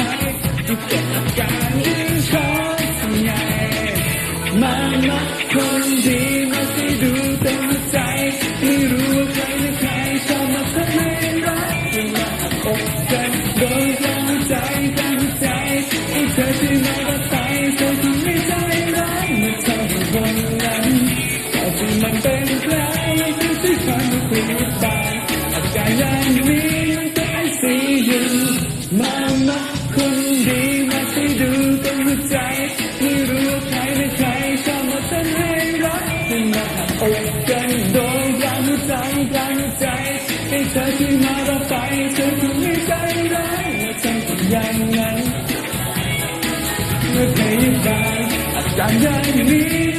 จไว้ที่เกิดอาการนี้ชอบทำไงมานักคนดีมาให้ดูเต็มใจไม่รู้ว่าใครไม่ใครชอบมาทำให้รักจะมาอกกันโดนตั้งใจตั้งใจให้เธอที่มารักใจเธอที่ไม่ใจร้ายมาทำให้วันนั้นแต่ที่มันเป็นแล้วมันเป็นที่ฝันที่ไม่ตายอาการอย่างนี้ เต็มใจ ไม่รู้ว่าใครไม่ใครชอบมาทำให้รักจะมาอกกันโดนยามหัวใจยามหัวใจให้เธอที่มาเราไปเธอคงไม่ใจร้ายและทำกันอย่างนั้นเมื่อพยาบาลอาการอย่างนี้